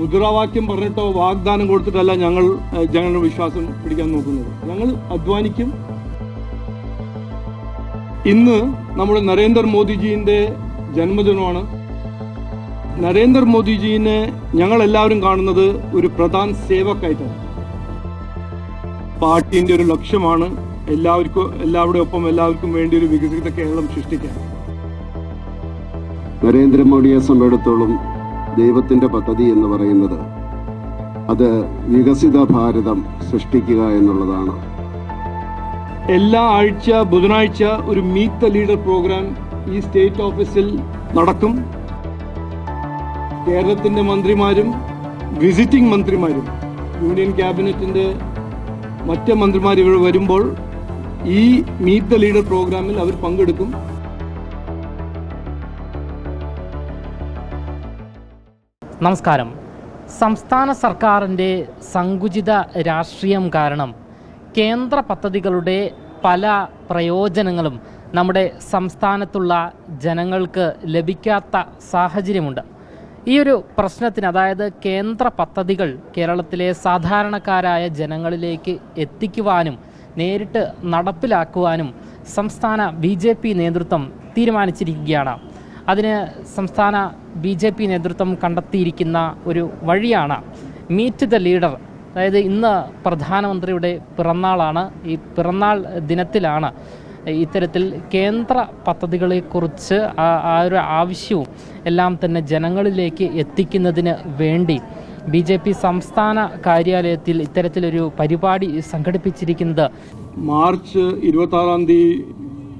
മുദ്രാവാക്യം പറഞ്ഞിട്ടോ വാഗ്ദാനം കൊടുത്തിട്ടല്ല ഞങ്ങൾ ജനങ്ങളുടെ വിശ്വാസം പിടിക്കാൻ നോക്കുന്നത്. ഞങ്ങൾ അധ്വാനിക്കും. ഇന്ന് നമ്മുടെ നരേന്ദ്രമോദിജീന്റെ ജന്മദിനമാണ്. നരേന്ദ്രമോദിജീനെ ഞങ്ങൾ എല്ലാവരും കാണുന്നത് ഒരു പ്രധാന സേവക്കായിട്ടാണ്. പാർട്ടിന്റെ ഒരു ലക്ഷ്യമാണ് എല്ലാവർക്കും എല്ലാവരുടെ ഒപ്പം എല്ലാവർക്കും വേണ്ടി ഒരു വികസിത കേരളം സൃഷ്ടിക്കാൻ. നരേന്ദ്രമോദിയെ സംബന്ധിച്ചിടത്തോളം ദൈവത്തിന്റെ പദ്ധതി എന്ന് പറയുന്നത് അത് വികസിത ഭാരതം സൃഷ്ടിക്കുക എന്നുള്ളതാണ്. എല്ലാ ആഴ്ച ബുധനാഴ്ച ഒരു മീറ്റ് ദ ലീഡർ പ്രോഗ്രാം ഈ സ്റ്റേറ്റ് ഓഫീസിൽ നടക്കും. കേരളത്തിന്റെ മന്ത്രിമാരും വിസിറ്റിംഗ് മന്ത്രിമാരും യൂണിയൻ ക്യാബിനറ്റിന്റെ മറ്റ് മന്ത്രിമാർ ഇവിടെ വരുമ്പോൾ ഈ മീറ്റ് ദ ലീഡർ പ്രോഗ്രാമിൽ അവർ പങ്കെടുക്കും. നമസ്കാരം. സംസ്ഥാന സർക്കാരിന്റെ സങ്കുചിത രാഷ്ട്രീയം കാരണം കേന്ദ്ര പദ്ധതികളുടെ പല പ്രയോജനങ്ങളും നമ്മുടെ സംസ്ഥാനത്തുള്ള ജനങ്ങൾക്ക് ലഭിക്കാത്ത സാഹചര്യമുണ്ട്. ഈ ഒരു പ്രശ്നത്തിന് അതായത് കേന്ദ്ര പദ്ധതികൾ കേരളത്തിലെ സാധാരണക്കാരായ ജനങ്ങളിലേക്ക് എത്തിക്കുവാനും നേരിട്ട് നടപ്പിലാക്കുവാനും സംസ്ഥാന ബി നേതൃത്വം തീരുമാനിച്ചിരിക്കുകയാണ്. അതിന് സംസ്ഥാന ബി ജെ പി നേതൃത്വം കണ്ടെത്തിയിരിക്കുന്ന ഒരു വഴിയാണ് മീറ്റ് ദ ലീഡർ അതായത് ഇന്ന് പ്രധാനമന്ത്രിയുടെ പിറന്നാളാണ്. ഈ പിറന്നാൾ ദിനത്തിലാണ് ഇത്തരത്തിൽ കേന്ദ്ര പദ്ധതികളെക്കുറിച്ച് ആ ഒരു ആവശ്യവും എല്ലാം തന്നെ ജനങ്ങളിലേക്ക് എത്തിക്കുന്നതിന് വേണ്ടി ബി ജെ പി സംസ്ഥാന കാര്യാലയത്തിൽ ഇത്തരത്തിലൊരു പരിപാടി സംഘടിപ്പിച്ചിരിക്കുന്നത്. മാർച്ച് ഇരുപത്തി ആറാം തീയതി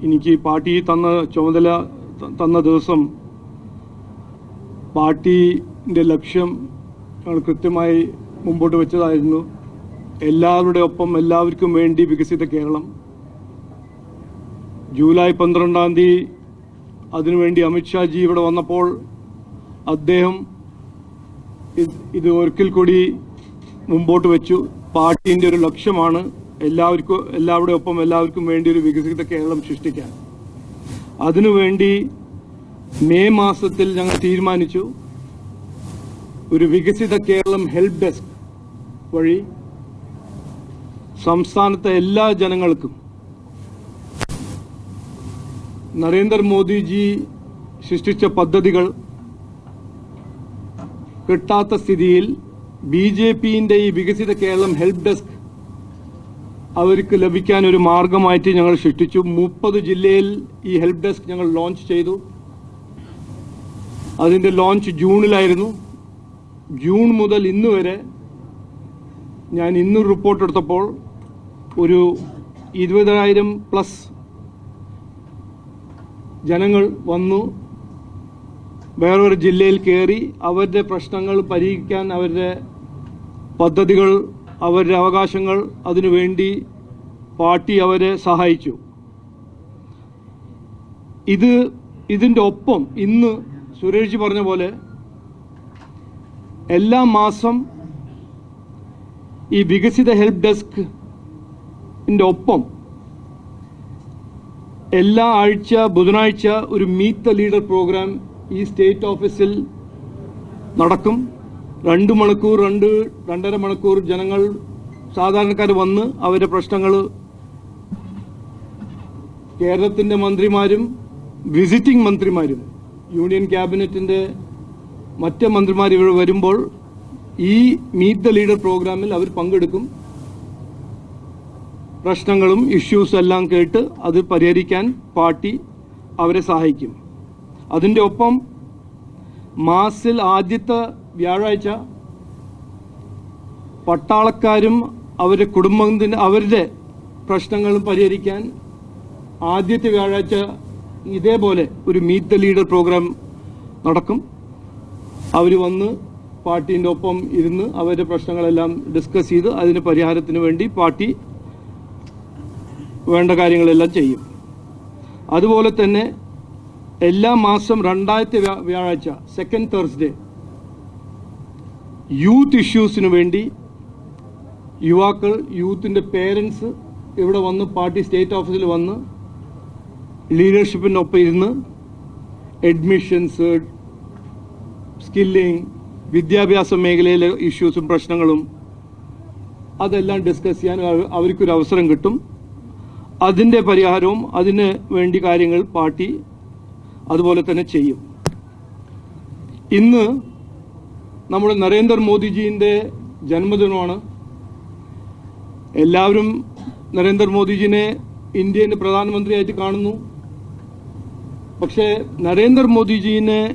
എനിക്ക് പാർട്ടി തന്ന ചുമതല തന്ന ദിവസം പാർട്ടിന്റെ ലക്ഷ്യം ഞങ്ങൾ കൃത്യമായി മുമ്പോട്ട് വെച്ചതായിരുന്നു. എല്ലാവരുടെ ഒപ്പം എല്ലാവർക്കും വേണ്ടി വികസിത കേരളം. ജൂലൈ പന്ത്രണ്ടാം തീയതി അതിനുവേണ്ടി അമിത്ഷാജി ഇവിടെ വന്നപ്പോൾ അദ്ദേഹം ഇത് ഒരിക്കൽ കൂടി മുമ്പോട്ട് വെച്ചു. പാർട്ടിന്റെ ഒരു ലക്ഷ്യമാണ് എല്ലാവർക്കും എല്ലാവരുടെ ഒപ്പം എല്ലാവർക്കും വേണ്ടി ഒരു വികസിത കേരളം സൃഷ്ടിക്കാൻ. അതിനുവേണ്ടി മെയ് മാസത്തിൽ ഞങ്ങൾ തീരുമാനിച്ചു ഒരു വികസിത കേരളം ഹെൽപ്പ് ഡെസ്ക് വഴി സംസ്ഥാനത്തെ എല്ലാ ജനങ്ങൾക്കും. നരേന്ദ്രമോദിജി സൃഷ്ടിച്ച പദ്ധതികൾ കിട്ടാത്ത സ്ഥിതിയിൽ ബി ജെ പിന്റെ ഈ വികസിത കേരളം ഹെൽപ്പ് ഡെസ്ക് അവർക്ക് ലഭിക്കാൻ ഒരു മാർഗമായിട്ട് ഞങ്ങൾ സൃഷ്ടിച്ചു. മുപ്പത് ജില്ലയിൽ ഈ ഹെൽപ്പ് ഡെസ്ക് ഞങ്ങൾ ലോഞ്ച് ചെയ്തു. അതിന്റെ ലോഞ്ച് ജൂണിലായിരുന്നു. ജൂൺ മുതൽ ഇന്ന് വരെ ഞാൻ ഇന്ന് റിപ്പോർട്ട് എടുത്തപ്പോൾ ഒരു ഇരുപതിനായിരം പ്ലസ് ജനങ്ങൾ വന്നു. വേറൊരു ജില്ലയിൽ കയറി അവരുടെ പ്രശ്നങ്ങൾ പരിഹരിക്കാൻ അവരുടെ പദ്ധതികൾ അവരുടെ അവകാശങ്ങൾ അതിനുവേണ്ടി പാർട്ടി അവരെ സഹായിച്ചു. ഇത് ഇതിന്റെ ഒപ്പം ഇന്ന് സുരേഷ് പറഞ്ഞ പോലെ എല്ലാ മാസം ഈ വികസിത ഹെൽപ്പ് ഡെസ്കിന്റെ ഒപ്പം എല്ലാ ആഴ്ച ബുധനാഴ്ച ഒരു മീറ്റ് ദ ലീഡർ പ്രോഗ്രാം ഈ സ്റ്റേറ്റ് ഓഫീസിൽ നടക്കും. രണ്ട് മണിക്കൂർ രണ്ട് രണ്ടര മണിക്കൂർ ജനങ്ങൾ സാധാരണക്കാർ വന്ന് അവരുടെ പ്രശ്നങ്ങൾ കേരളത്തിന്റെ മന്ത്രിമാരും വിസിറ്റിംഗ് മന്ത്രിമാരും യൂണിയൻ ക്യാബിനറ്റിന്റെ മറ്റ് മന്ത്രിമാർ ഇവിടെ വരുമ്പോൾ ഈ മീറ്റ് ദ ലീഡർ പ്രോഗ്രാമിൽ അവർ പങ്കെടുക്കും. പ്രശ്നങ്ങളും ഇഷ്യൂസ് എല്ലാം കേട്ട് അത് പരിഹരിക്കാൻ പാർട്ടി അവരെ സഹായിക്കും. അതിന്റെ ഒപ്പം മാസിൽ ആദ്യത്തെ വ്യാഴാഴ്ച പട്ടാളക്കാരും അവരുടെ കുടുംബത്തിന് അവരുടെ പ്രശ്നങ്ങളും പരിഹരിക്കാൻ ആദ്യത്തെ വ്യാഴാഴ്ച ഇതേപോലെ ഒരു മീറ്റ് ദ ലീഡർ പ്രോഗ്രാം നടക്കും. അവർ വന്ന് പാർട്ടീന്റെ ഒപ്പം ഇരുന്ന് അവരുടെ പ്രശ്നങ്ങളെല്ലാം ഡിസ്കസ് ചെയ്ത് അതിന് പരിഹാരത്തിന് വേണ്ടി പാർട്ടി വേണ്ട കാര്യങ്ങളെല്ലാം ചെയ്യും. അതുപോലെ തന്നെ എല്ലാ മാസം രണ്ടായിരത്തി വ്യാ- വ്യാഴാഴ്ച സെക്കൻഡ് തേഴ്സ്ഡേ യൂത്ത് ഇഷ്യൂസിന് വേണ്ടി യുവാക്കൾ യൂത്തിന്റെ പേരൻസ് ഇവിടെ വന്ന് പാർട്ടി സ്റ്റേറ്റ് ഓഫീസിൽ വന്ന് ലീഡർഷിപ്പിനൊപ്പം ഇരുന്ന് അഡ്മിഷൻസ് സ്കില്ലിംഗ് വിദ്യാഭ്യാസ മേഖലയിലെ ഇഷ്യൂസും പ്രശ്നങ്ങളും അതെല്ലാം ഡിസ്കസ് ചെയ്യാൻ അവ- അവർക്കൊരു അവസരം കിട്ടും. അതിന്റെ പരിഹാരവും അതിന് വേണ്ടി കാര്യങ്ങൾ പാർട്ടി അതുപോലെ തന്നെ ചെയ്യും. ഇന്ന് നമ്മുടെ നരേന്ദ്ര നരേന്ദ്രമോദിജീന്റെ ജന്മദിനമാണ്. എല്ലാവരും നരേന്ദ്രമോദിജിനെ ഇന്ത്യന്റെ പ്രധാനമന്ത്രിയായിട്ട് കാണുന്നു. പക്ഷേ നരേന്ദ്രമോദിജീനെ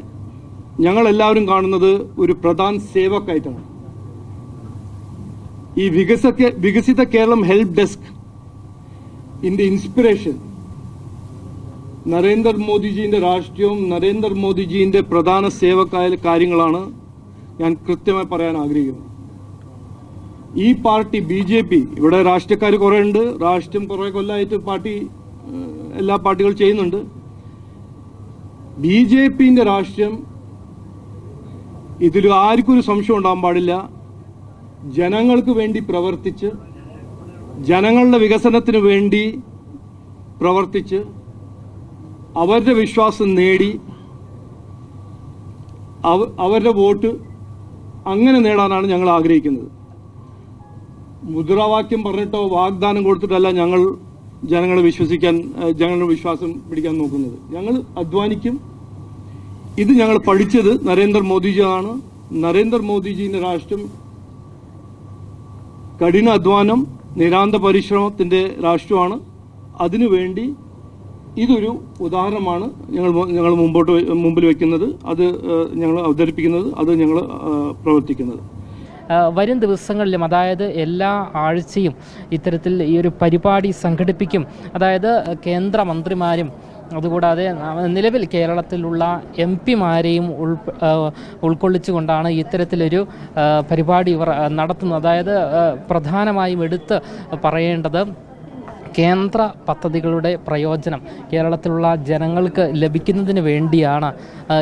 ഞങ്ങളെല്ലാവരും കാണുന്നത് ഒരു പ്രധാൻ സേവക്കായിട്ടാണ്. ഈ വികസ വികസിത കേരളം ഹെൽപ്പ് ഡെസ്ക് ഇന്റെ ഇൻസ്പിറേഷൻ നരേന്ദ്രമോദിജീന്റെ രാഷ്ട്രീയവും നരേന്ദ്രമോദിജീന്റെ പ്രധാന സേവക്കായ കാര്യങ്ങളാണ് ഞാൻ കൃത്യമായി പറയാൻ ആഗ്രഹിക്കുന്നു. ഈ പാർട്ടി ബി ജെ പി ഇവിടെ രാഷ്ട്രീയക്കാർ കുറേ ഉണ്ട് രാഷ്ട്രീയം കുറെ കൊല്ലമായിട്ട് പാർട്ടി എല്ലാ പാർട്ടികളും ചെയ്യുന്നുണ്ട്. ബി ജെ പിന്റെ രാഷ്ട്രീയം ഇതിൽ ആർക്കും ഒരു സംശയം ഉണ്ടാകാൻ പാടില്ല. ജനങ്ങൾക്ക് വേണ്ടി പ്രവർത്തിച്ച് ജനങ്ങളുടെ വികസനത്തിന് വേണ്ടി പ്രവർത്തിച്ച് അവരുടെ വിശ്വാസം നേടി അവ- അവരുടെ വോട്ട് അങ്ങനെ നേടാനാണ് ഞങ്ങൾ ആഗ്രഹിക്കുന്നത്. മുദ്രാവാക്യം പറഞ്ഞിട്ടോ വാഗ്ദാനം കൊടുത്തിട്ടല്ല ഞങ്ങൾ ജനങ്ങളെ വിശ്വസിക്കാൻ ജനങ്ങളുടെ വിശ്വാസം പിടിക്കാൻ നോക്കുന്നത്. ഞങ്ങൾ അധ്വാനിക്കും. ഇത് ഞങ്ങൾ പഠിച്ചത് നരേന്ദ്രമോദിജിയാണ്. നരേന്ദ്രമോദിജിന്റെ രാഷ്ട്രം കഠിന അധ്വാനം നിരാന്ത പരിശ്രമത്തിന്റെ രാഷ്ട്രമാണ്. അതിനുവേണ്ടി ഇതൊരു ഉദാഹരണമാണ് ഞങ്ങൾ ഞങ്ങൾ മുമ്പോട്ട് മുമ്പിൽ വെക്കുന്നത്. അത് ഞങ്ങൾ അവതരിപ്പിക്കുന്നത്. അത് ഞങ്ങൾ പ്രവർത്തിക്കുന്നത്. വരും ദിവസങ്ങളിലും അതായത് എല്ലാ ആഴ്ചയും ഇത്തരത്തിൽ ഈ ഒരു പരിപാടി സംഘടിപ്പിക്കും. അതായത് കേന്ദ്രമന്ത്രിമാരും അതുകൂടാതെ നിലവിൽ കേരളത്തിലുള്ള എം പിമാരെയും ഉൾ ഉൾക്കൊള്ളിച്ചുകൊണ്ടാണ് ഇത്തരത്തിലൊരു പരിപാടി ഇവർ നടത്തുന്നത്. അതായത് പ്രധാനമായും എടുത്ത് പറയേണ്ടത് കേന്ദ്ര പദ്ധതികളുടെ പ്രയോജനം കേരളത്തിലുള്ള ജനങ്ങൾക്ക് ലഭിക്കുന്നതിന് വേണ്ടിയാണ്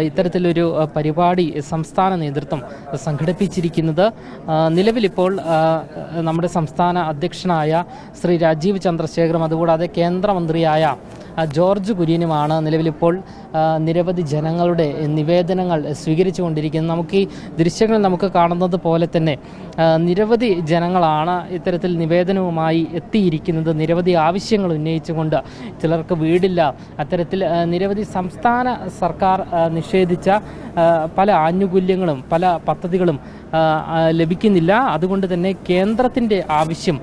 ഇത്തരത്തിലൊരു പരിപാടി സംസ്ഥാന നേതൃത്വം സംഘടിപ്പിച്ചിരിക്കുന്നത്. നിലവിലിപ്പോൾ നമ്മുടെ സംസ്ഥാന അധ്യക്ഷനായ ശ്രീ രാജീവ് ചന്ദ്രശേഖറും അതുകൂടാതെ കേന്ദ്രമന്ത്രിയായ ജോർജ് കുര്യനുമാണ് നിലവിലിപ്പോൾ നിരവധി ജനങ്ങളുടെ നിവേദനങ്ങൾ സ്വീകരിച്ചു സ്വീകരിച്ചുകൊണ്ടിരിക്കുന്നത്. നമുക്ക് ഈ ദൃശ്യങ്ങൾ നമുക്ക് കാണുന്നത് പോലെ തന്നെ നിരവധി ജനങ്ങളാണ് ഇത്തരത്തിൽ നിവേദനവുമായി എത്തിയിരിക്കുന്നത്. നിരവധി ആവശ്യങ്ങൾ ഉന്നയിച്ചുകൊണ്ട് ചിലർക്ക് വീടില്ല. അത്തരത്തിൽ നിരവധി സംസ്ഥാന സർക്കാർ നിഷേധിച്ച പല ആനുകൂല്യങ്ങളും പല പദ്ധതികളും ലഭിക്കുന്നില്ല. അതുകൊണ്ട് തന്നെ കേന്ദ്രത്തിന്റെ ആവശ്യം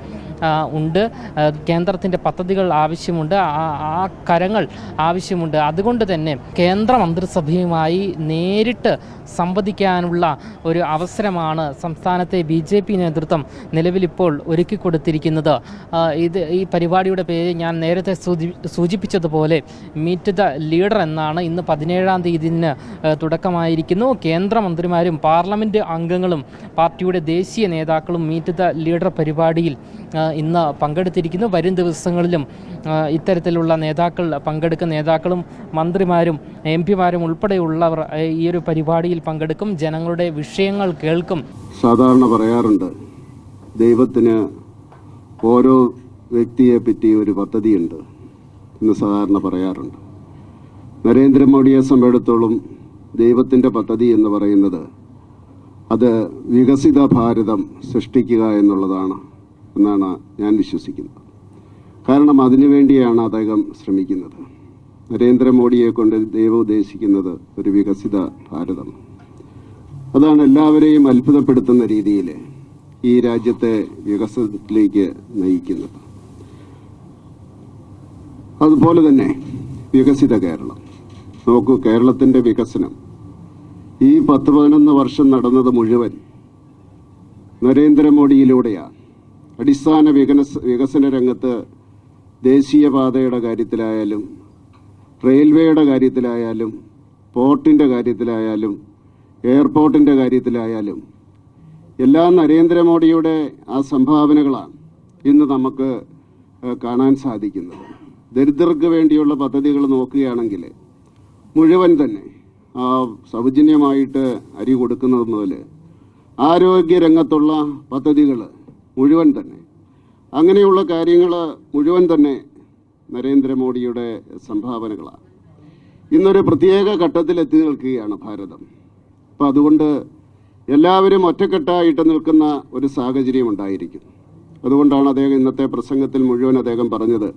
ഉണ്ട്. കേന്ദ്രത്തിന്റെ പദ്ധതികൾ ആവശ്യമുണ്ട്. ആ കരങ്ങൾ ആവശ്യമുണ്ട്. അതുകൊണ്ട് തന്നെ കേന്ദ്ര മന്ത്രിസഭയുമായി നേരിട്ട് സംവദിക്കാനുള്ള ഒരു അവസരമാണ് സംസ്ഥാനത്തെ ബി ജെ പി നേതൃത്വം നിലവിലിപ്പോൾ ഒരുക്കിക്കൊടുത്തിരിക്കുന്നത് ഇത് ഈ പരിപാടിയുടെ പേര് ഞാൻ നേരത്തെ സൂചി- സൂചിപ്പിച്ചതുപോലെ മീറ്റ് ദ ലീഡർ എന്നാണ് ഇന്ന് പതിനേഴാം തീയതിന് തുടക്കമായിരിക്കുന്നു. കേന്ദ്രമന്ത്രിമാരും പാർലമെന്റ് അംഗങ്ങളും പാർട്ടിയുടെ ദേശീയ നേതാക്കളും മീറ്റ് ദ ലീഡർ പരിപാടിയിൽ ഇന്ന് പങ്കെടുത്തിരിക്കുന്നു. വരും ദിവസങ്ങളിലും ഇത്തരത്തിലുള്ള നേതാക്കൾ പങ്കെടുക്കുന്ന നേതാക്കളും മന്ത്രിമാരും എം പിമാരും ഉൾപ്പെടെയുള്ളവർ ഈ ഒരു പരിപാടിയിൽ പങ്കെടുക്കും. ജനങ്ങളുടെ വിഷയങ്ങൾ കേൾക്കും. സാധാരണ പറയാറുണ്ട് ദൈവത്തിന് ഓരോ വ്യക്തിയെ പറ്റി ഒരു പദ്ധതിയുണ്ട് എന്ന് സാധാരണ പറയാറുണ്ട്. നരേന്ദ്രമോദിയെ സംബന്ധിച്ചിടത്തോളം ദൈവത്തിന്റെ പദ്ധതി എന്ന് പറയുന്നത് അത് വികസിത ഭാരതം സൃഷ്ടിക്കുക എന്നുള്ളതാണ്. എന്നാണ് ഞാൻ വിശ്വസിക്കുന്നത്. കാരണം അതിനുവേണ്ടിയാണ് അദ്ദേഹം ശ്രമിക്കുന്നത്. നരേന്ദ്രമോദിയെ കൊണ്ട് ദൈവം ഉദ്ദേശിക്കുന്നത് ഒരു വികസിത ഭാരതം. അതാണ് എല്ലാവരെയും അത്ഭുതപ്പെടുത്തുന്ന രീതിയിൽ ഈ രാജ്യത്തെ വികസനത്തിലേക്ക് നയിക്കുന്നത്. അതുപോലെ തന്നെ വികസിത കേരളം. നോക്കൂ കേരളത്തിന്റെ വികസനം. ഈ പത്ത് പതിനൊന്ന് വർഷം നടന്നത് മുഴുവൻ നരേന്ദ്രമോദിയിലൂടെയാണ്. അടിസ്ഥാന വികസ വികസന രംഗത്ത് ദേശീയപാതയുടെ കാര്യത്തിലായാലും റെയിൽവേയുടെ കാര്യത്തിലായാലും പോർട്ടിന്റെ കാര്യത്തിലായാലും എയർപോർട്ടിന്റെ കാര്യത്തിലായാലും എല്ലാം നരേന്ദ്രമോദിയുടെ ആ സംഭാവനകളാണ് ഇന്ന് നമുക്ക് കാണാൻ സാധിക്കുന്നത്. ദരിദ്രർക്ക് വേണ്ടിയുള്ള പദ്ധതികൾ നോക്കുകയാണെങ്കിൽ മുഴുവൻ തന്നെ ആ സൗജന്യമായിട്ട് അരി കൊടുക്കുന്നത് മുതൽ ആരോഗ്യ രംഗത്തുള്ള പദ്ധതികൾ മുഴുവൻ തന്നെ. അങ്ങനെയുള്ള കാര്യങ്ങൾ മുഴുവൻ തന്നെ നരേന്ദ്രമോദിയുടെ സംഭാവനകളാണ്. ഇന്നൊരു പ്രത്യേക ഘട്ടത്തിൽ എത്തി നിൽക്കുകയാണ് ഭാരതം. അപ്പം അതുകൊണ്ട് എല്ലാവരും ഒറ്റക്കെട്ടായിട്ട് നിൽക്കുന്ന ഒരു സാഹചര്യം ഉണ്ടായിരിക്കും. അതുകൊണ്ടാണ് അദ്ദേഹം ഇന്നത്തെ പ്രസംഗത്തിൽ മുഴുവൻ അദ്ദേഹം പറഞ്ഞത്.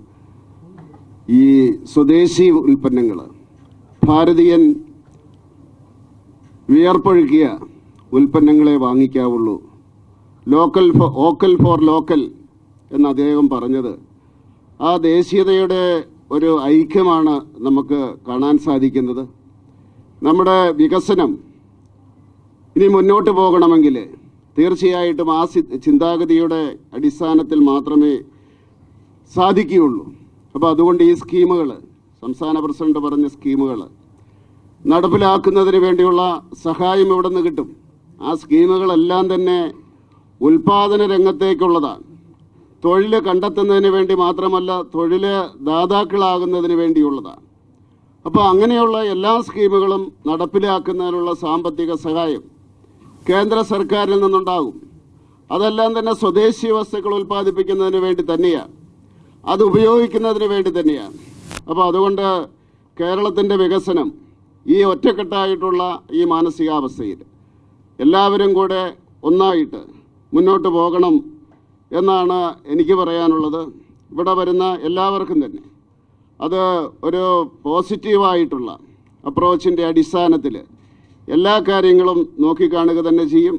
ഈ സ്വദേശി ഉൽപ്പന്നങ്ങൾ ഭാരതീയൻ വിയർപ്പൊഴുക്കിയ ഉൽപ്പന്നങ്ങളെ വാങ്ങിക്കാവുള്ളൂ ലോക്കൽ ഓക്കൽ ഫോർ ലോക്കൽ എന്ന് അദ്ദേഹം പറഞ്ഞത്. ആ ദേശീയതയുടെ ഒരു ഐക്യമാണ് നമുക്ക് കാണാൻ സാധിക്കുന്നത്. നമ്മുടെ വികസനം ഇനി മുന്നോട്ട് പോകണമെങ്കിൽ തീർച്ചയായിട്ടും ആ ചിന്താഗതിയുടെ അടിസ്ഥാനത്തിൽ മാത്രമേ സാധിക്കുകയുള്ളൂ. അപ്പോൾ അതുകൊണ്ട് ഈ സ്കീമുകൾ സംസ്ഥാന പ്രസിഡന്റ് പറഞ്ഞ സ്കീമുകൾ നടപ്പിലാക്കുന്നതിന് വേണ്ടിയുള്ള സഹായം എവിടെ നിന്ന് കിട്ടും? ആ സ്കീമുകളെല്ലാം തന്നെ ഉൽപാദന രംഗത്തേക്കുള്ളതാണ്. തൊഴിൽ കണ്ടെത്തുന്നതിന് വേണ്ടി മാത്രമല്ല തൊഴിൽ ദാതാക്കളാകുന്നതിന് വേണ്ടിയുള്ളതാണ്. അപ്പോൾ അങ്ങനെയുള്ള എല്ലാ സ്കീമുകളും നടപ്പിലാക്കുന്നതിനുള്ള സാമ്പത്തിക സഹായം കേന്ദ്ര സർക്കാരിൽ നിന്നുണ്ടാകും. അതെല്ലാം തന്നെ സ്വദേശി വസ്തുക്കൾ ഉൽപ്പാദിപ്പിക്കുന്നതിന് വേണ്ടി തന്നെയാണ്. അത് ഉപയോഗിക്കുന്നതിന് വേണ്ടി തന്നെയാണ്. അപ്പോൾ അതുകൊണ്ട് കേരളത്തിന്റെ വികസനം ഈ ഒറ്റക്കെട്ടായിട്ടുള്ള ഈ മാനസികാവസ്ഥയിൽ എല്ലാവരും കൂടെ ഒന്നായിട്ട് മുന്നോട്ട് പോകണം എന്നാണ് എനിക്ക് പറയാനുള്ളത്. ഇവിടെ വരുന്ന എല്ലാവർക്കും തന്നെ അത് ഒരു പോസിറ്റീവായിട്ടുള്ള അപ്രോച്ചിന്റെ അടിസ്ഥാനത്തിൽ എല്ലാ കാര്യങ്ങളും നോക്കിക്കാണുക തന്നെ ചെയ്യും.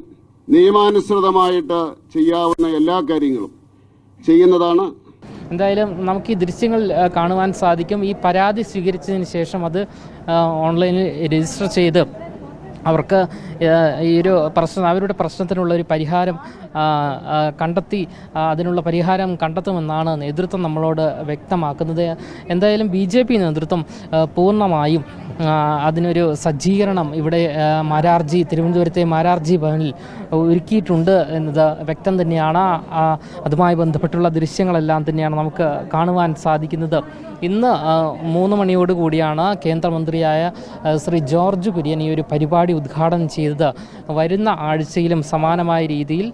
നിയമാനുസൃതമായിട്ട് ചെയ്യാവുന്ന എല്ലാ കാര്യങ്ങളും ചെയ്യുന്നതാണ്. എന്തായാലും നമുക്ക് ഈ ദൃശ്യങ്ങൾ കാണുവാൻ സാധിക്കും. ഈ പരാതി സ്വീകരിച്ചതിന് ശേഷം അത് ഓൺലൈനിൽ രജിസ്റ്റർ ചെയ്ത് അവർക്ക് ഈ ഒരു പ്രശ്നം അവരുടെ പ്രശ്നത്തിനുള്ള ഒരു പരിഹാരം കണ്ടെത്തി അതിനുള്ള പരിഹാരം കണ്ടെത്തുമെന്നാണ് നേതൃത്വം നമ്മളോട് വ്യക്തമാക്കുന്നത്. എന്തായാലും ബി നേതൃത്വം പൂർണമായും അതിനൊരു സജ്ജീകരണം ഇവിടെ മാരാർജി തിരുവനന്തപുരത്തെ മാരാർജി ഭവനിൽ ഒരുക്കിയിട്ടുണ്ട് എന്നത് വ്യക്തം തന്നെയാണ്. അതുമായി ബന്ധപ്പെട്ടുള്ള ദൃശ്യങ്ങളെല്ലാം തന്നെയാണ് നമുക്ക് കാണുവാൻ സാധിക്കുന്നത്. ഇന്ന് മൂന്ന് മണിയോട് കൂടിയാണ് കേന്ദ്രമന്ത്രിയായ ശ്രീ ജോർജ് കുര്യൻ ഈ ഒരു പരിപാടി ഉദ്ഘാടനം ചെയ്തത്. വരുന്ന ആഴ്ചയിലും സമാനമായ രീതിയിൽ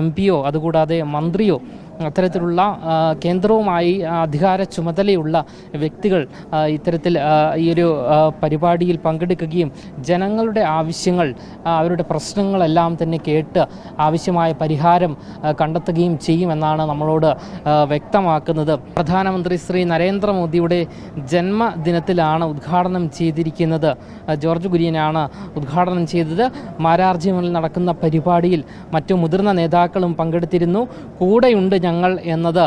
എം പിയോ അതുകൂടാതെ മന്ത്രിയോ അത്തരത്തിലുള്ള കേന്ദ്രവുമായി അധികാര ചുമതലയുള്ള വ്യക്തികൾ ഇത്തരത്തിൽ ഈ ഒരു പരിപാടിയിൽ പങ്കെടുക്കുകയും ജനങ്ങളുടെ ആവശ്യങ്ങൾ അവരുടെ പ്രശ്നങ്ങളെല്ലാം തന്നെ കേട്ട് ആവശ്യമായ പരിഹാരം കണ്ടെത്തുകയും ചെയ്യുമെന്നാണ് നമ്മളോട് വ്യക്തമാക്കുന്നത്. പ്രധാനമന്ത്രി ശ്രീ നരേന്ദ്രമോദിയുടെ ജന്മദിനത്തിലാണ് ഉദ്ഘാടനം ചെയ്തിരിക്കുന്നത്. ജോർജ് കുര്യനാണ് ഉദ്ഘാടനം ചെയ്തത്. മാരാർജിമനിൽ നടക്കുന്ന പരിപാടിയിൽ മറ്റു മുതിർന്ന നേതാക്കളും പങ്കെടുത്തിരുന്നു. കൂടെയുണ്ട് ഞങ്ങൾ എന്നത്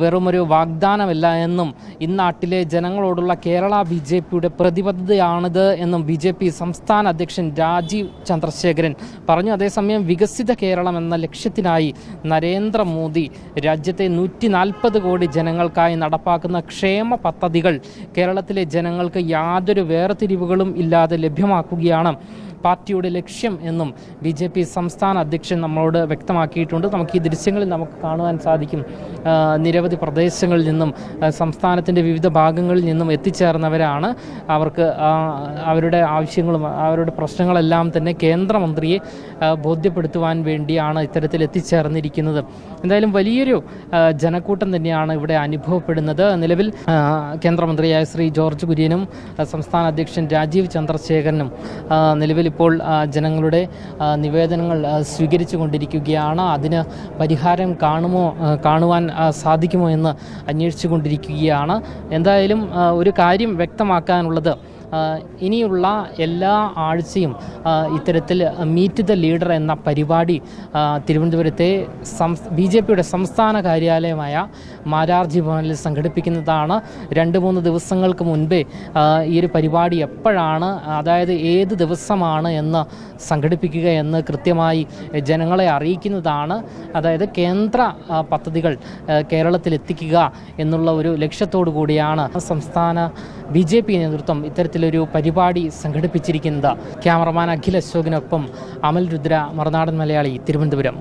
വെറുമൊരു വാഗ്ദാനമല്ല എന്നും ഇന്നാട്ടിലെ ജനങ്ങളോടുള്ള കേരള ബി ജെ പിയുടെ പ്രതിബദ്ധതയാണിത് എന്നും ബി ജെ പി സംസ്ഥാന അധ്യക്ഷൻ രാജീവ് ചന്ദ്രശേഖരൻ പറഞ്ഞു. അതേസമയം വികസിത കേരളം എന്ന ലക്ഷ്യത്തിനായി നരേന്ദ്രമോദി രാജ്യത്തെ നൂറ്റി നാൽപ്പത് കോടി ജനങ്ങൾക്കായി നടപ്പാക്കുന്ന ക്ഷേമ പദ്ധതികൾ കേരളത്തിലെ ജനങ്ങൾക്ക് യാതൊരു വേർതിരിവുകളും ഇല്ലാതെ ലഭ്യമാക്കുകയാണ്. പാർട്ടിയുടെ ലക്ഷ്യം എന്നും ബി ജെ പി സംസ്ഥാന അധ്യക്ഷൻ നമ്മളോട് വ്യക്തമാക്കിയിട്ടുണ്ട്. നമുക്ക് ഈ ദൃശ്യങ്ങളിൽ നമുക്ക് കാണുവാൻ സാധിക്കും. നിരവധി പ്രദേശങ്ങളിൽ നിന്നും സംസ്ഥാനത്തിന്റെ വിവിധ ഭാഗങ്ങളിൽ നിന്നും എത്തിച്ചേർന്നവരാണ്. അവർക്ക് അവരുടെ ആവശ്യങ്ങളും അവരുടെ പ്രശ്നങ്ങളെല്ലാം തന്നെ കേന്ദ്രമന്ത്രിയെ ബോധ്യപ്പെടുത്തുവാൻ വേണ്ടിയാണ് ഇത്തരത്തിൽ എത്തിച്ചേർന്നിരിക്കുന്നത്. എന്തായാലും വലിയൊരു ജനക്കൂട്ടം തന്നെയാണ് ഇവിടെ അനുഭവപ്പെടുന്നത്. നിലവിൽ കേന്ദ്രമന്ത്രിയായ ശ്രീ ജോർജ് കുര്യനും സംസ്ഥാന അധ്യക്ഷൻ രാജീവ് ചന്ദ്രശേഖരനും നിലവിൽ ഇപ്പോൾ ജനങ്ങളുടെ നിവേദനങ്ങൾ സ്വീകരിച്ചു കൊണ്ടിരിക്കുകയാണ് അതിന് പരിഹാരം കാണുമോ കാണുവാൻ സാധിക്കുമോ എന്ന് അന്വേഷിച്ചു കൊണ്ടിരിക്കുകയാണ് എന്തായാലും ഒരു കാര്യം വ്യക്തമാക്കാനുള്ളത് ഇനിയുള്ള എല്ലാ ആഴ്ചയും ഇത്തരത്തിൽ മീറ്റ് ദ ലീഡർ എന്ന പരിപാടി തിരുവനന്തപുരത്തെ ബി ജെ പിയുടെ സംസ്ഥാന കാര്യാലയമായ മാരാർജി ഭവനിൽ സംഘടിപ്പിക്കുന്നതാണ്. രണ്ട് മൂന്ന് ദിവസങ്ങൾക്ക് മുൻപേ ഈ ഒരു പരിപാടി എപ്പോഴാണ് അതായത് ഏത് ദിവസമാണ് എന്ന് സംഘടിപ്പിക്കുക എന്ന് കൃത്യമായി ജനങ്ങളെ അറിയിക്കുന്നതാണ്. അതായത് കേന്ദ്ര പദ്ധതികൾ കേരളത്തിൽ എത്തിക്കുക എന്നുള്ള ഒരു ലക്ഷ്യത്തോടു കൂടിയാണ് സംസ്ഥാന ബി നേതൃത്വം പി ഇത്തരത്തിലൊരു പരിപാടി സംഘടിപ്പിച്ചിരിക്കുന്നത് ക്യാമറമാൻ അഖിൽ അശോകിനൊപ്പം അമൽ രുദ്ര മറുനാടൻ മലയാളി തിരുവനന്തപുരം.